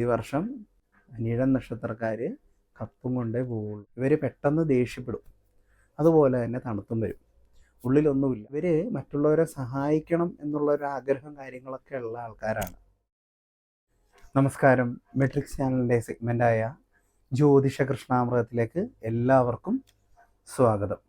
ഈ വർഷം അനിഴം നക്ഷത്രക്കാർ കപ്പും കൊണ്ടേ പോവുള്ളൂ. ഇവർ പെട്ടെന്ന് ദേഷ്യപ്പെടും. അതുപോലെ തന്നെ തണുത്തും വരും. ഉള്ളിലൊന്നുമില്ല. ഇവർ മറ്റുള്ളവരെ സഹായിക്കണം എന്നുള്ള ഒരു ആഗ്രഹം കാര്യങ്ങളൊക്കെ ഉള്ള ആൾക്കാരാണ്. നമസ്കാരം. മെട്രിക്സ് ചാനലിന്റെ സെഗ്മെന്റായ ജ്യോതിഷ കൃഷ്ണാമൃതത്തിലേക്ക് എല്ലാവർക്കും സ്വാഗതം.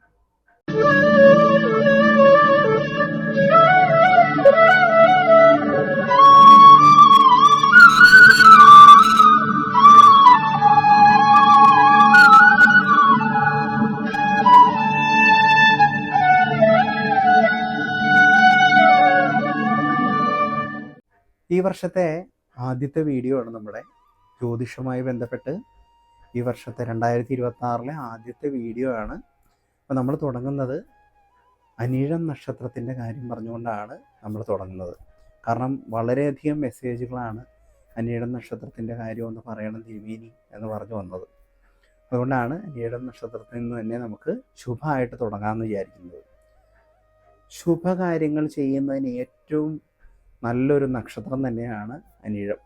വർഷത്തെ ആദ്യത്തെ വീഡിയോ ആണ് നമ്മുടെ ജ്യോതിഷവുമായി ബന്ധപ്പെട്ട് ഈ വർഷത്തെ രണ്ടായിരത്തി ഇരുപത്തി ആറിലെ ആദ്യത്തെ വീഡിയോ ആണ്. അപ്പോൾ നമ്മൾ തുടങ്ങുന്നത് അനീഴം നക്ഷത്രത്തിന്റെ കാര്യം പറഞ്ഞുകൊണ്ടാണ് നമ്മൾ തുടങ്ങുന്നത്. കാരണം വളരെയധികം മെസ്സേജുകളാണ് അനീഴം നക്ഷത്രത്തിന്റെ കാര്യം ഒന്ന് പറയണം തിരുമേനി എന്ന് പറഞ്ഞു വന്നത്. അതുകൊണ്ടാണ് അനീഴം നക്ഷത്രത്തിൽ നിന്ന് തന്നെ നമുക്ക് ശുഭമായിട്ട് തുടങ്ങാമെന്ന് വിചാരിക്കുന്നത്. ശുഭകാര്യങ്ങൾ ചെയ്യുന്നതിന് ഏറ്റവും നല്ലൊരു നക്ഷത്രം തന്നെയാണ് അനിഴം.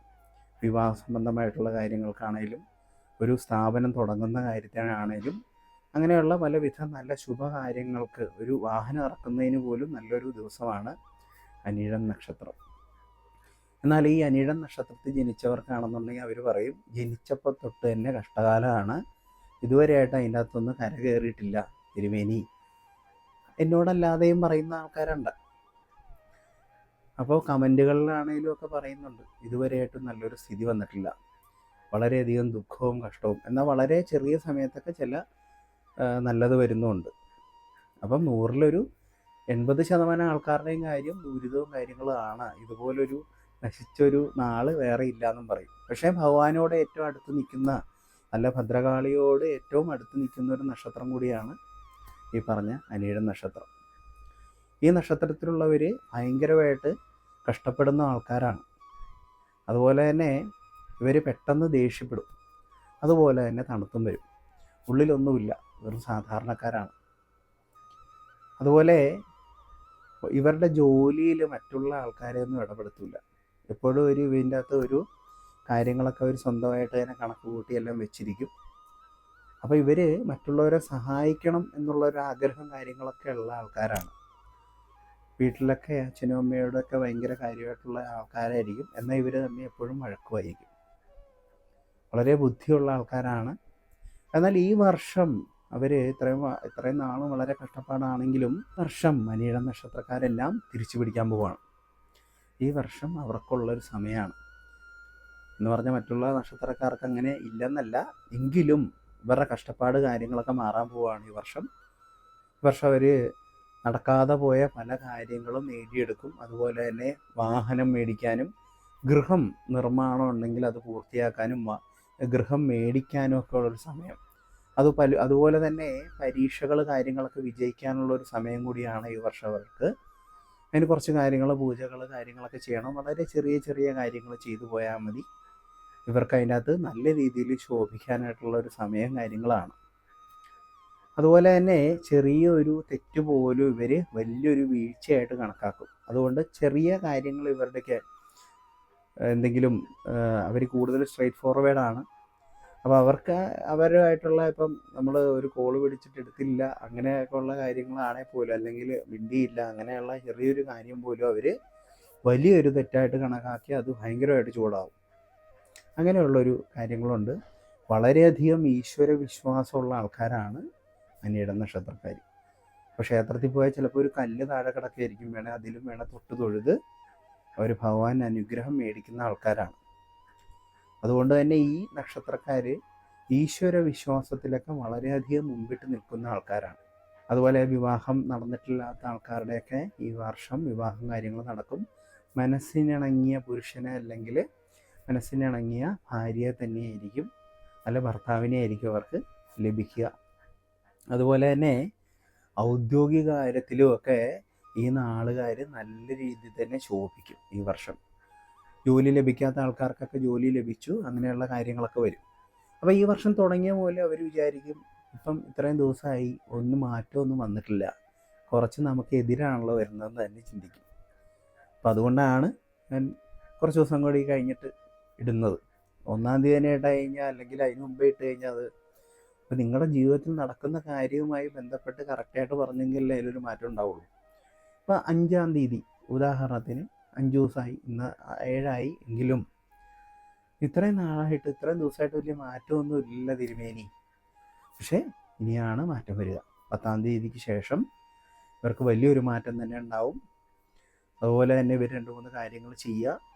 വിവാഹ സംബന്ധമായിട്ടുള്ള കാര്യങ്ങൾക്കാണേലും ഒരു സ്ഥാപനം തുടങ്ങുന്ന കാര്യത്തിനാണേലും അങ്ങനെയുള്ള പലവിധ നല്ല ശുഭകാര്യങ്ങൾക്ക് ഒരു വാഹനം ഇറക്കുന്നതിന് പോലും നല്ലൊരു ദിവസമാണ് അനിഴം നക്ഷത്രം. എന്നാൽ ഈ അനിഴം നക്ഷത്രത്തിൽ ജനിച്ചവർക്കാണെന്നുണ്ടെങ്കിൽ അവർ പറയും ജനിച്ചപ്പോൾ തൊട്ട് തന്നെ കഷ്ടകാലമാണ്. ഇതുവരെയായിട്ട് അതിന്റെ അകത്തൊന്നും കരകയറിയിട്ടില്ല തിരുമേനി. എന്നോടല്ലാതെയും പറയുന്ന ആൾക്കാരുണ്ട്. അപ്പോൾ കമന്റുകളിലാണെങ്കിലും ഒക്കെ പറയുന്നുണ്ട്. ഇതുവരെയായിട്ടും നല്ലൊരു സ്ഥിതി വന്നിട്ടില്ല. വളരെയധികം ദുഃഖവും കഷ്ടവും. എന്നാൽ വളരെ ചെറിയ സമയത്തൊക്കെ ചില നല്ലത് വരുന്നുമുണ്ട്. അപ്പം നൂറിലൊരു എൺപത് ശതമാനം ആൾക്കാരുടെയും കാര്യം ദുരിതവും കാര്യങ്ങളും ആണ്. ഇതുപോലൊരു നശിച്ചൊരു നാൾ വേറെ ഇല്ലയെന്നും പറയും. പക്ഷേ ഭഗവാനോട് ഏറ്റവും അടുത്ത് നിൽക്കുന്ന നല്ല ഭദ്രകാളിയോട് ഏറ്റവും അടുത്ത് നിൽക്കുന്ന ഒരു നക്ഷത്രം കൂടിയാണ് ഈ പറഞ്ഞ അനിയുടെ നക്ഷത്രം. ഈ നക്ഷത്രത്തിലുള്ളവർ ഭയങ്കരമായിട്ട് കഷ്ടപ്പെടുന്ന ആൾക്കാരാണ്. അതുപോലെ തന്നെ ഇവർ പെട്ടെന്ന് ദേഷ്യപ്പെടും. അതുപോലെ തന്നെ തണുത്തും വരും. ഉള്ളിലൊന്നുമില്ല. വെറും സാധാരണക്കാരാണ്. അതുപോലെ ഇവരുടെ ജോലിയിൽ മറ്റുള്ള ആൾക്കാരെ ഒന്നും ഇടപെടുത്തില്ല. എപ്പോഴും ഒരു ഇതിന്റെ അകത്ത് ഒരു കാര്യങ്ങളൊക്കെ അവർ സ്വന്തമായിട്ട് തന്നെ കണക്ക് കൂട്ടി എല്ലാം വെച്ചിരിക്കും. അപ്പോൾ ഇവർ മറ്റുള്ളവരെ സഹായിക്കണം എന്നുള്ള ഒരു ആഗ്രഹം കാര്യങ്ങളൊക്കെ ഉള്ള ആൾക്കാരാണ്. വീട്ടിലൊക്കെ അച്ഛനും അമ്മയോടൊക്കെ ഭയങ്കര കാര്യമായിട്ടുള്ള ആൾക്കാരായിരിക്കും. എന്നാൽ ഇവർ തമ്മിൽ എപ്പോഴും വഴക്കുമായിരിക്കും. വളരെ ബുദ്ധിയുള്ള ആൾക്കാരാണ്. എന്നാൽ ഈ വർഷം അവർ ഇത്രയും ഇത്രയും നാളും വളരെ കഷ്ടപ്പാടാണെങ്കിലും വർഷം മനീഴ നക്ഷത്രക്കാരെല്ലാം തിരിച്ചു പിടിക്കാൻ പോവുകയാണ് ഈ വർഷം അവർക്കുള്ളൊരു സമയമാണ്. എന്ന് പറഞ്ഞാൽ മറ്റുള്ള നക്ഷത്രക്കാർക്ക് അങ്ങനെ ഇല്ലെന്നല്ല. എങ്കിലും ഇവരുടെ കഷ്ടപ്പാട് കാര്യങ്ങളൊക്കെ മാറാൻ പോവുകയാണ് ഈ വർഷം. ഈ വർഷം അവർ നടക്കാതെ പോയ പല കാര്യങ്ങളും നേടിയെടുക്കും. അതുപോലെ തന്നെ വാഹനം മേടിക്കാനും ഗൃഹം നിർമ്മാണം ഉണ്ടെങ്കിൽ അത് പൂർത്തിയാക്കാനും ഗൃഹം മേടിക്കാനും ഒക്കെ ഉള്ളൊരു സമയം. അത് പല അതുപോലെ തന്നെ പരീക്ഷകൾ കാര്യങ്ങളൊക്കെ വിജയിക്കാനുള്ള ഒരു സമയം കൂടിയാണ് ഈ വർഷം അവർക്ക് അതിന് കുറച്ച് കാര്യങ്ങൾ പൂജകൾ കാര്യങ്ങളൊക്കെ ചെയ്യണം. വളരെ ചെറിയ ചെറിയ കാര്യങ്ങൾ ചെയ്തു പോയാൽ മതി. ഇവർക്ക് അതിനകത്ത് നല്ല രീതിയിൽ ശോഭിക്കാനായിട്ടുള്ള ഒരു സമയം കാര്യങ്ങളാണ്. അതുപോലെ തന്നെ ചെറിയൊരു തെറ്റ് പോലും ഇവർ വലിയൊരു വീഴ്ചയായിട്ട് കണക്കാക്കും. അതുകൊണ്ട് ചെറിയ കാര്യങ്ങൾ ഇവരുടെയൊക്കെ എന്തെങ്കിലും അവർ കൂടുതൽ സ്ട്രൈറ്റ് ഫോർവേഡ് ആണ്. അപ്പോൾ അവർക്ക് അവരുമായിട്ടുള്ള ഇപ്പം നമ്മൾ ഒരു കോൾ പിടിച്ചിട്ട് എടുത്തില്ല അങ്ങനെയൊക്കെ ഉള്ള കാര്യങ്ങളാണെങ്കിൽ പോലും അല്ലെങ്കിൽ മിണ്ടിയില്ല അങ്ങനെയുള്ള ചെറിയൊരു കാര്യം പോലും അവർ വലിയൊരു തെറ്റായിട്ട് കണക്കാക്കി അത് ഭയങ്കരമായിട്ട് ചൂടാവും. അങ്ങനെയുള്ളൊരു കാര്യങ്ങളുണ്ട്. വളരെയധികം ഈശ്വര വിശ്വാസമുള്ള ആൾക്കാരാണ് അനിയുടെ നക്ഷത്രക്കാർ അപ്പോൾ ക്ഷേത്രത്തിൽ പോയാൽ ചിലപ്പോൾ ഒരു കല്ല് താഴെ കിടക്കുകയായിരിക്കും. വേണേൽ അതിലും വേണേൽ തൊട്ട് തൊഴുത് അവർ ഭഗവാൻ അനുഗ്രഹം മേടിക്കുന്ന ആൾക്കാരാണ്. അതുകൊണ്ട് തന്നെ ഈ നക്ഷത്രക്കാർ ഈശ്വര വിശ്വാസത്തിലൊക്കെ വളരെയധികം മുമ്പിട്ട് നിൽക്കുന്ന ആൾക്കാരാണ്. അതുപോലെ വിവാഹം നടന്നിട്ടില്ലാത്ത ആൾക്കാരുടെയൊക്കെ ഈ വർഷം വിവാഹം കാര്യങ്ങൾ നടക്കും. മനസ്സിനിണങ്ങിയ പുരുഷനെ അല്ലെങ്കിൽ മനസ്സിനിണങ്ങിയ ഭാര്യയെ തന്നെയായിരിക്കും അല്ല ഭർത്താവിനെ ആയിരിക്കും അവർക്ക് ലഭിക്കുക. അതുപോലെ തന്നെ ഔദ്യോഗിക കാര്യത്തിലുമൊക്കെ ഈ നാളുകാർ നല്ല രീതിയിൽ തന്നെ ശോഭിക്കും ഈ വർഷം. ജോലി ലഭിക്കാത്ത ആൾക്കാർക്കൊക്കെ ജോലി ലഭിച്ചു അങ്ങനെയുള്ള കാര്യങ്ങളൊക്കെ വരും. അപ്പോൾ ഈ വർഷം തുടങ്ങിയ പോലെ അവർ വിചാരിക്കും ഇപ്പം ഇത്രയും ദിവസമായി ഒന്നും മാറ്റമൊന്നും വന്നിട്ടില്ല. കുറച്ച് നമുക്ക് എതിരാണല്ലോ വരുന്നതെന്ന് തന്നെ ചിന്തിക്കും. അപ്പം അതുകൊണ്ടാണ് ഞാൻ കുറച്ച് ദിവസം കൂടി കഴിഞ്ഞിട്ട് ഇടുന്നത്. ഒന്നാം തീയതി തന്നെ ഇട്ട് കഴിഞ്ഞാൽ അല്ലെങ്കിൽ അതിന് മുമ്പേ ഇട്ട് കഴിഞ്ഞാൽ അത് ഇപ്പം നിങ്ങളുടെ ജീവിതത്തിൽ നടക്കുന്ന കാര്യവുമായി ബന്ധപ്പെട്ട് കറക്റ്റായിട്ട് പറഞ്ഞെങ്കിൽ അതിലൊരു മാറ്റം ഉണ്ടാവുള്ളൂ. ഇപ്പം അഞ്ചാം തീയതി ഉദാഹരണത്തിന് അഞ്ച് ദിവസമായി ഇന്ന് ഏഴായി എങ്കിലും ഇത്രയും നാളായിട്ട് ഇത്രയും ദിവസമായിട്ട് വലിയ മാറ്റമൊന്നും ഇല്ല തിരുമേനി. പക്ഷേ ഇനിയാണ് മാറ്റം വരിക. പത്താം തീയതിക്ക് ശേഷം ഇവർക്ക് വലിയൊരു മാറ്റം തന്നെ ഉണ്ടാവും. അതുപോലെ തന്നെ ഇവർ രണ്ട് മൂന്ന് കാര്യങ്ങൾ ചെയ്യുക.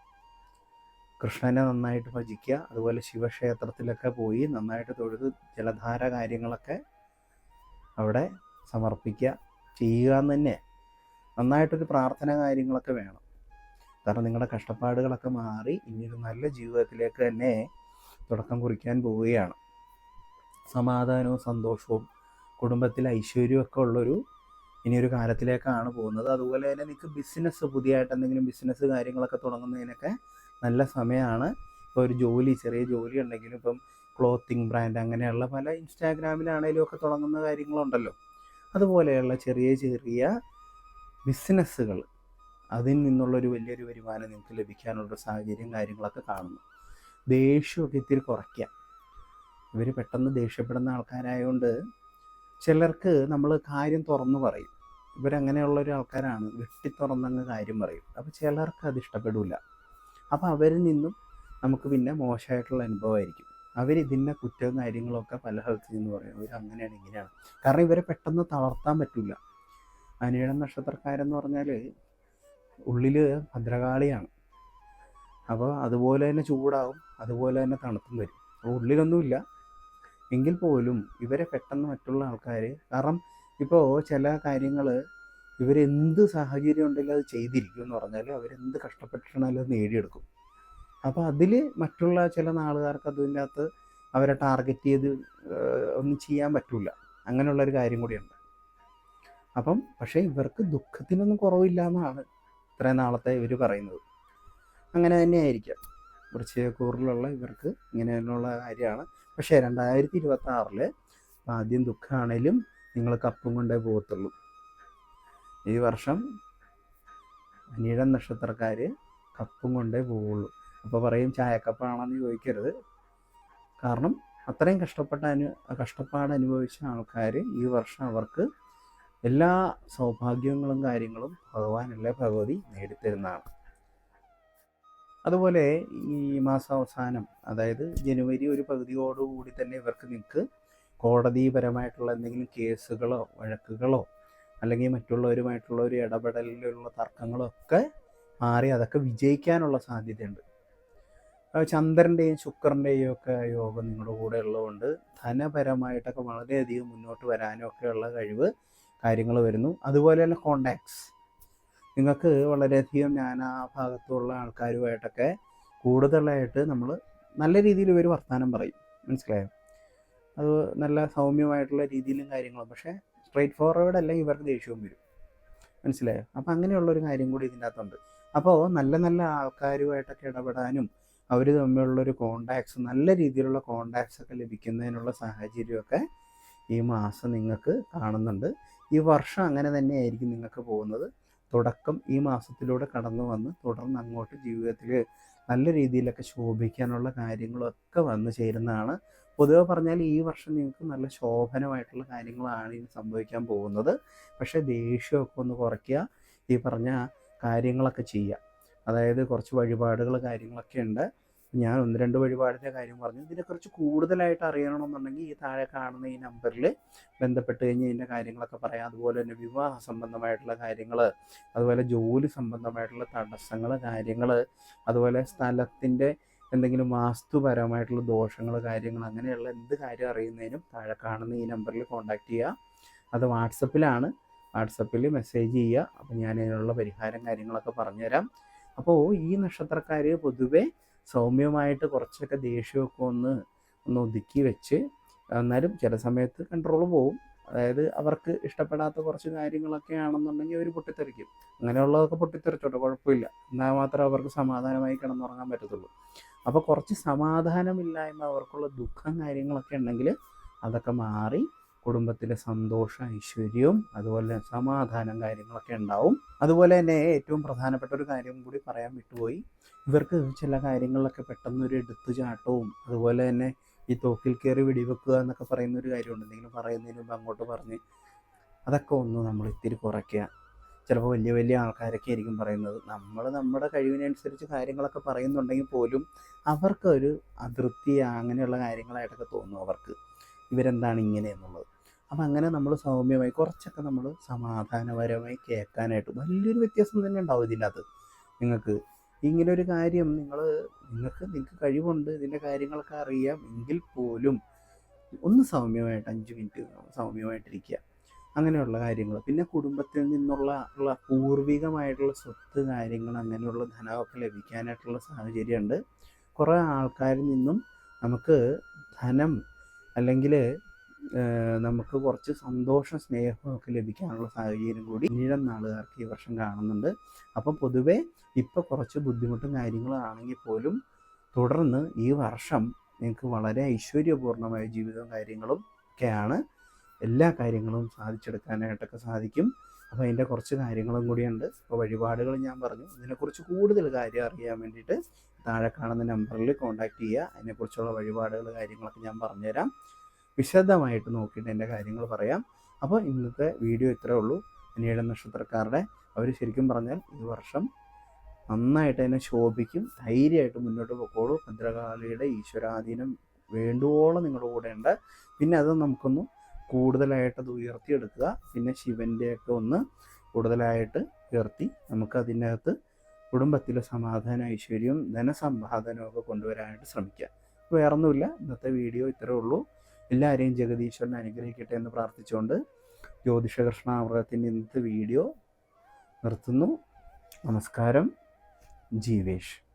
കൃഷ്ണനെ നന്നായിട്ട് ഭജിക്കുക അതുപോലെ ശിവക്ഷേത്രത്തിലൊക്കെ പോയി നന്നായിട്ട് തൊഴുത് ജലധാര കാര്യങ്ങളൊക്കെ അവിടെ സമർപ്പിക്കുക ചെയ്യുക എന്ന് തന്നെ. നന്നായിട്ടൊരു പ്രാർത്ഥന കാര്യങ്ങളൊക്കെ വേണം. കാരണം നിങ്ങളുടെ കഷ്ടപ്പാടുകളൊക്കെ മാറി ഇനിയൊരു നല്ല ജീവിതത്തിലേക്ക് തന്നെ തുടക്കം കുറിക്കാൻ പോവുകയാണ്. സമാധാനവും സന്തോഷവും കുടുംബത്തിൽ ഐശ്വര്യവും ഒക്കെ ഉള്ളൊരു ഇനിയൊരു കാലത്തിലേക്കാണ് പോകുന്നത്. അതുപോലെ തന്നെ നിങ്ങൾക്ക് ബിസിനസ് പുതിയതായിട്ട് എന്തെങ്കിലും ബിസിനസ് കാര്യങ്ങളൊക്കെ തുടങ്ങുന്നതിനൊക്കെ നല്ല സമയമാണ് ഇപ്പോൾ ഒരു ജോലി ചെറിയ ജോലി ഉണ്ടെങ്കിലും ഇപ്പം ക്ലോത്തിങ് ബ്രാൻഡ് അങ്ങനെയുള്ള പല ഇൻസ്റ്റാഗ്രാമിലാണേലും ഒക്കെ തുടങ്ങുന്ന കാര്യങ്ങളുണ്ടല്ലോ. അതുപോലെയുള്ള ചെറിയ ചെറിയ ബിസിനസ്സുകൾ അതിൽ നിന്നുള്ളൊരു വലിയൊരു വരുമാനം നിങ്ങൾക്ക് ലഭിക്കാനുള്ള സാഹചര്യം കാര്യങ്ങളൊക്കെ കാണുന്നു. ദേഷ്യമൊക്കെ ഇത്തിരി കുറയ്ക്കുക. ഇവർ പെട്ടെന്ന് ദേഷ്യപ്പെടുന്ന ആൾക്കാരായതുകൊണ്ട് ചിലർക്ക് നമ്മൾ കാര്യം തുറന്നു പറയും. ഇവരങ്ങനെയുള്ള ആൾക്കാരാണ് വെട്ടി തുറന്നങ്ങ് കാര്യം പറയും. അപ്പോൾ ചിലർക്ക് അത് ഇഷ്ടപ്പെടില്ല അപ്പോൾ അവരിൽ നിന്നും നമുക്ക് പിന്നെ മോശമായിട്ടുള്ള അനുഭവമായിരിക്കും. അവർ ഇതിന്റെ കുറ്റവും കാര്യങ്ങളൊക്കെ പല സ്ഥലത്ത് നിന്ന് പറയും. അവർ അങ്ങനെയാണ് ഇങ്ങനെയാണ്. കാരണം ഇവരെ പെട്ടെന്ന് തളർത്താൻ പറ്റില്ല അനിഴം നക്ഷത്രക്കാരെന്ന് പറഞ്ഞാൽ ഉള്ളിൽ ഭദ്രകാളിയാണ്. അപ്പോൾ അതുപോലെ തന്നെ ചൂടാവും അതുപോലെ തന്നെ തണുപ്പും വരും. അപ്പോൾ ഉള്ളിലൊന്നുമില്ല എങ്കിൽ പോലും ഇവരെ പെട്ടെന്ന് മറ്റുള്ള ആൾക്കാർ കാരണം ഇപ്പോൾ ചില കാര്യങ്ങൾ ഇവരെന്ത് സാഹചര്യം ഉണ്ടെങ്കിലും അത് ചെയ്തിരിക്കും എന്ന് പറഞ്ഞാൽ അവരെന്ത് കഷ്ടപ്പെട്ടിട്ടാണെങ്കിലും അത് നേടിയെടുക്കും. അപ്പോൾ അതിൽ മറ്റുള്ള ചില നാളുകാർക്ക് അതിന്റെ അകത്ത് അവരെ ടാർഗറ്റ് ചെയ്ത് ഒന്നും ചെയ്യാൻ പറ്റില്ല അങ്ങനെയുള്ളൊരു കാര്യം കൂടിയുണ്ട്. അപ്പം പക്ഷേ ഇവർക്ക് ദുഃഖത്തിനൊന്നും കുറവില്ല എന്നാണ് ഇത്രയും നാളത്തെ ഇവർ പറയുന്നത്. അങ്ങനെ തന്നെയായിരിക്കാം. വൃശ്ചികക്കൂറിലുള്ള ഇവർക്ക് ഇങ്ങനെയുള്ള കാര്യമാണ്. പക്ഷേ രണ്ടായിരത്തി ഇരുപത്തി ആറിൽ ആദ്യം ദുഃഖമാണേലും നിങ്ങൾ കപ്പും കൊണ്ടേ പോകത്തുള്ളൂ. ഈ വർഷം അനിഴം നക്ഷത്രക്കാർ കപ്പും കൊണ്ടേ പോവുള്ളൂ. അപ്പോൾ പറയും ചായക്കപ്പാണെന്ന് ചോദിക്കരുത്. കാരണം അത്രയും കഷ്ടപ്പെട്ട അനു കഷ്ടപ്പാട് അനുഭവിച്ച ആൾക്കാർ ഈ വർഷം അവർക്ക് എല്ലാ സൗഭാഗ്യങ്ങളും കാര്യങ്ങളും ഭഗവാനല്ലേ ഭഗവതി നേടിത്തരുന്നതാണ്. അതുപോലെ ഈ മാസാവസാനം അതായത് ജനുവരി ഒരു പകുതിയോടുകൂടി തന്നെ ഇവർക്ക് നിങ്ങൾക്ക് കോടതിപരമായിട്ടുള്ള എന്തെങ്കിലും കേസുകളോ വഴക്കുകളോ അല്ലെങ്കിൽ മറ്റുള്ളവരുമായിട്ടുള്ള ഒരു ഇടപെടലിലുള്ള തർക്കങ്ങളൊക്കെ മാറി അതൊക്കെ വിജയിക്കാനുള്ള സാധ്യതയുണ്ട്. ചന്ദ്രന്റെയും ശുക്രന്റെയും ഒക്കെ യോഗം നിങ്ങളുടെ കൂടെ ഉള്ളതുകൊണ്ട് ധനപരമായിട്ടൊക്കെ വളരെയധികം മുന്നോട്ട് വരാനും ഉള്ള കഴിവ് കാര്യങ്ങൾ വരുന്നു. അതുപോലെ തന്നെ കോണ്ടാക്ട്സ് നിങ്ങൾക്ക് വളരെയധികം ഞാൻ ആ ഭാഗത്തുള്ള ആൾക്കാരുമായിട്ടൊക്കെ കൂടുതലായിട്ട് നമ്മൾ നല്ല രീതിയിൽ ഇവർ വർത്തമാനം പറയും. മനസ്സിലായോ? അത് നല്ല സൗമ്യമായിട്ടുള്ള രീതിയിലും കാര്യങ്ങളും. പക്ഷേ സ്ട്രേറ്റ് ഫോർവേഡ് അല്ല ഇവർക്ക് ദേഷ്യവും വരും. മനസ്സിലായോ? അപ്പോൾ അങ്ങനെയുള്ളൊരു കാര്യം കൂടി ഇതിന്റെ അകത്തുണ്ട് അപ്പോൾ നല്ല നല്ല ആൾക്കാരുമായിട്ടൊക്കെ ഇടപെടാനും അവർ തമ്മിലുള്ളൊരു കോണ്ടാക്ട്സ് നല്ല രീതിയിലുള്ള കോണ്ടാക്ട്സ് ഒക്കെ ലഭിക്കുന്നതിനുള്ള സാഹചര്യമൊക്കെ ഈ മാസം നിങ്ങൾക്ക് കാണുന്നുണ്ട്. ഈ വർഷം അങ്ങനെ തന്നെയായിരിക്കും നിങ്ങൾക്ക് പോകുന്നത്. തുടക്കം ഈ മാസത്തിലൂടെ കടന്നു വന്ന് തുടർന്ന് അങ്ങോട്ട് ജീവിതത്തിൽ നല്ല രീതിയിലൊക്കെ ശോഭിക്കാനുള്ള കാര്യങ്ങളൊക്കെ വന്നു ചേരുന്നതാണ് പൊതുവെ പറഞ്ഞാൽ ഈ വർഷം നിങ്ങൾക്ക് നല്ല ശോഭനമായിട്ടുള്ള കാര്യങ്ങളാണ് ഇനി സംഭവിക്കാൻ പോകുന്നത്. പക്ഷേ ദേഷ്യമൊക്കെ ഒന്ന് കുറയ്ക്കുക ഈ പറഞ്ഞ കാര്യങ്ങളൊക്കെ ചെയ്യുക. അതായത് കുറച്ച് വഴിപാടുകൾ കാര്യങ്ങളൊക്കെ ഉണ്ട്. ഞാൻ ഒന്ന് രണ്ട് വഴിപാടിന്റെ കാര്യം പറഞ്ഞു. ഇതിനെക്കുറിച്ച് കൂടുതലായിട്ട് അറിയണമെന്നുണ്ടെങ്കിൽ ഈ താഴെ കാണുന്ന ഈ നമ്പറിൽ ബന്ധപ്പെട്ട് കഴിഞ്ഞ് ഇതിന്റെ കാര്യങ്ങളൊക്കെ പറയാം. അതുപോലെ തന്നെ വിവാഹ സംബന്ധമായിട്ടുള്ള കാര്യങ്ങൾ അതുപോലെ ജോലി സംബന്ധമായിട്ടുള്ള തടസ്സങ്ങൾ കാര്യങ്ങൾ അതുപോലെ സ്ഥലത്തിന്റെ എന്തെങ്കിലും വാസ്തുപരമായിട്ടുള്ള ദോഷങ്ങൾ കാര്യങ്ങൾ അങ്ങനെയുള്ള എന്ത് കാര്യം അറിയുന്നതിനും താഴെ കാണുന്ന ഈ നമ്പറിൽ കോൺടാക്റ്റ് ചെയ്യുക. അത് വാട്സപ്പിലാണ്. വാട്സപ്പിൽ മെസ്സേജ് ചെയ്യുക. അപ്പോൾ ഞാൻ അതിനുള്ള പരിഹാരം കാര്യങ്ങളൊക്കെ പറഞ്ഞുതരാം. അപ്പോൾ ഈ നക്ഷത്രക്കാർ പൊതുവേ സൗമ്യമായിട്ട് കുറച്ചൊക്കെ ദേഷ്യമൊക്കെ ഒന്ന് ഒന്ന് ഒതുക്കി വെച്ച് എന്നാലും ചില സമയത്ത് കൺട്രോൾ പോവും. അതായത് അവർക്ക് ഇഷ്ടപ്പെടാത്ത കുറച്ച് കാര്യങ്ങളൊക്കെ ആണെന്നുണ്ടെങ്കിൽ അവർ പൊട്ടിത്തെറിക്കും. അങ്ങനെയുള്ളതൊക്കെ പൊട്ടിത്തെറിച്ചോട്ടെ കുഴപ്പമില്ല. എന്നാൽ മാത്രമേ അവർക്ക് സമാധാനമായി കിടന്നുറങ്ങാൻ പറ്റത്തുള്ളൂ. അപ്പോൾ കുറച്ച് സമാധാനമില്ലായ്മ അവർക്കുള്ള ദുഃഖം കാര്യങ്ങളൊക്കെ ഉണ്ടെങ്കിൽ അതൊക്കെ മാറി കുടുംബത്തിലെ സന്തോഷം ഐശ്വര്യവും അതുപോലെ സമാധാനം കാര്യങ്ങളൊക്കെ ഉണ്ടാവും. അതുപോലെ തന്നെ ഏറ്റവും പ്രധാനപ്പെട്ട ഒരു കാര്യം കൂടി പറയാൻ വിട്ടുപോയി. ഇവർക്ക് ചില കാര്യങ്ങളിലൊക്കെ പെട്ടെന്ന് ഒരു എടുത്തുചാട്ടവും അതുപോലെ തന്നെ ഈ തോക്കിൽ കയറി വെടിവെക്കുക എന്നൊക്കെ പറയുന്ന ഒരു കാര്യമുണ്ട്. എന്തെങ്കിലും പറയുന്നതിന് മുമ്പ് അങ്ങോട്ട് പറഞ്ഞ് അതൊക്കെ ഒന്ന് നമ്മൾ ഇത്തിരി കുറയ്ക്കുക. ചിലപ്പോൾ വലിയ വലിയ ആൾക്കാരൊക്കെ ആയിരിക്കും പറയുന്നത്. നമ്മൾ നമ്മുടെ കഴിവിനനുസരിച്ച് കാര്യങ്ങളൊക്കെ പറയുന്നുണ്ടെങ്കിൽ പോലും അവർക്കൊരു അതൃപ്തി അങ്ങനെയുള്ള കാര്യങ്ങളായിട്ടൊക്കെ തോന്നും അവർക്ക്. ഇവരെന്താണ് ഇങ്ങനെ എന്നുള്ളത്. അപ്പം അങ്ങനെ നമ്മൾ സൗമ്യമായി കുറച്ചൊക്കെ നമ്മൾ സമാധാനപരമായി കേൾക്കാനായിട്ട് വലിയൊരു വ്യത്യാസം തന്നെ ഉണ്ടാവും ഇതിനകത്ത്. നിങ്ങൾക്ക് ഇങ്ങനെ ഒരു കാര്യം നിങ്ങൾ നിങ്ങൾക്ക് നിങ്ങൾക്ക് കഴിവുണ്ട് ഇതിന്റെ കാര്യങ്ങളൊക്കെ അറിയാം എങ്കിൽ പോലും ഒന്ന് സൗമ്യമായിട്ട് അഞ്ച് മിനിറ്റ് സൗമ്യമായിട്ടിരിക്കുക. അങ്ങനെയുള്ള കാര്യങ്ങൾ. പിന്നെ കുടുംബത്തിൽ നിന്നുള്ള ഉള്ള പൂർവികമായിട്ടുള്ള സ്വത്ത് കാര്യങ്ങൾ അങ്ങനെയുള്ള ധനമൊക്കെ ലഭിക്കാനായിട്ടുള്ള സാഹചര്യമുണ്ട്. കുറേ ആൾക്കാരിൽ നിന്നും നമുക്ക് ധനം അല്ലെങ്കിൽ നമുക്ക് കുറച്ച് സന്തോഷം സ്നേഹമൊക്കെ ലഭിക്കാനുള്ള സാഹചര്യം കൂടി ഇനിയും നാളുകാർക്ക് ഈ വർഷം കാണുന്നുണ്ട്. അപ്പം പൊതുവേ ഇപ്പം കുറച്ച് ബുദ്ധിമുട്ടും കാര്യങ്ങളാണെങ്കിൽ പോലും തുടർന്ന് ഈ വർഷം നിങ്ങൾക്ക് വളരെ ഐശ്വര്യപൂർണമായ ജീവിതവും കാര്യങ്ങളും ഒക്കെയാണ്. എല്ലാ കാര്യങ്ങളും സാധിച്ചെടുക്കാനായിട്ടൊക്കെ സാധിക്കും. അപ്പോൾ അതിന്റെ കുറച്ച് കാര്യങ്ങളും കൂടിയുണ്ട്. അപ്പോൾ വഴിപാടുകൾ ഞാൻ പറഞ്ഞു. ഇതിനെക്കുറിച്ച് കൂടുതൽ കാര്യം അറിയാൻ വേണ്ടിയിട്ട് താഴെ കാണുന്ന നമ്പറിൽ കോൺടാക്റ്റ് ചെയ്യുക. അതിനെക്കുറിച്ചുള്ള വഴിപാടുകൾ കാര്യങ്ങളൊക്കെ ഞാൻ പറഞ്ഞുതരാം. വിശദമായിട്ട് നോക്കിയിട്ട് എന്റെ കാര്യങ്ങൾ പറയാം. അപ്പോൾ ഇന്നത്തെ വീഡിയോ ഇത്രേ ഉള്ളൂ. അനിയുടെ നക്ഷത്രക്കാരുടെ അവർ ശരിക്കും പറഞ്ഞാൽ ഈ വർഷം നന്നായിട്ട് തന്നെ ശോഭിക്കും. ധൈര്യമായിട്ട് മുന്നോട്ട് പോയിക്കോളൂ ഭദ്രകാളിയുടെ ഈശ്വരാധീനം വേണ്ടുവോളം നിങ്ങളുടെ കൂടെ ഉണ്ട്. പിന്നെ അത് നമുക്കൊന്ന് കൂടുതലായിട്ട് അത് ഉയർത്തിയെടുക്കുക. പിന്നെ ശിവന്റെയൊക്കെ ഒന്ന് കൂടുതലായിട്ട് ഉയർത്തി നമുക്ക് അതിനകത്ത് കുടുംബത്തിലെ സമാധാന ഐശ്വര്യവും ധനസമ്പാദനവും ഒക്കെ കൊണ്ടുവരാനായിട്ട് ശ്രമിക്കുക. വേറൊന്നുമില്ല. ഇന്നത്തെ വീഡിയോ ഇത്രേ ഉള്ളൂ. എല്ലാവരെയും ജഗദീശ്വരൻ അനുഗ്രഹിക്കട്ടെ എന്ന് പ്രാർത്ഥിച്ചുകൊണ്ട് ജ്യോതിഷകൃഷ്ണാമൃതത്തിന്റെ ഇന്നത്തെ വീഡിയോ നിർത്തുന്നു. നമസ്കാരം. ജീവേഷ്.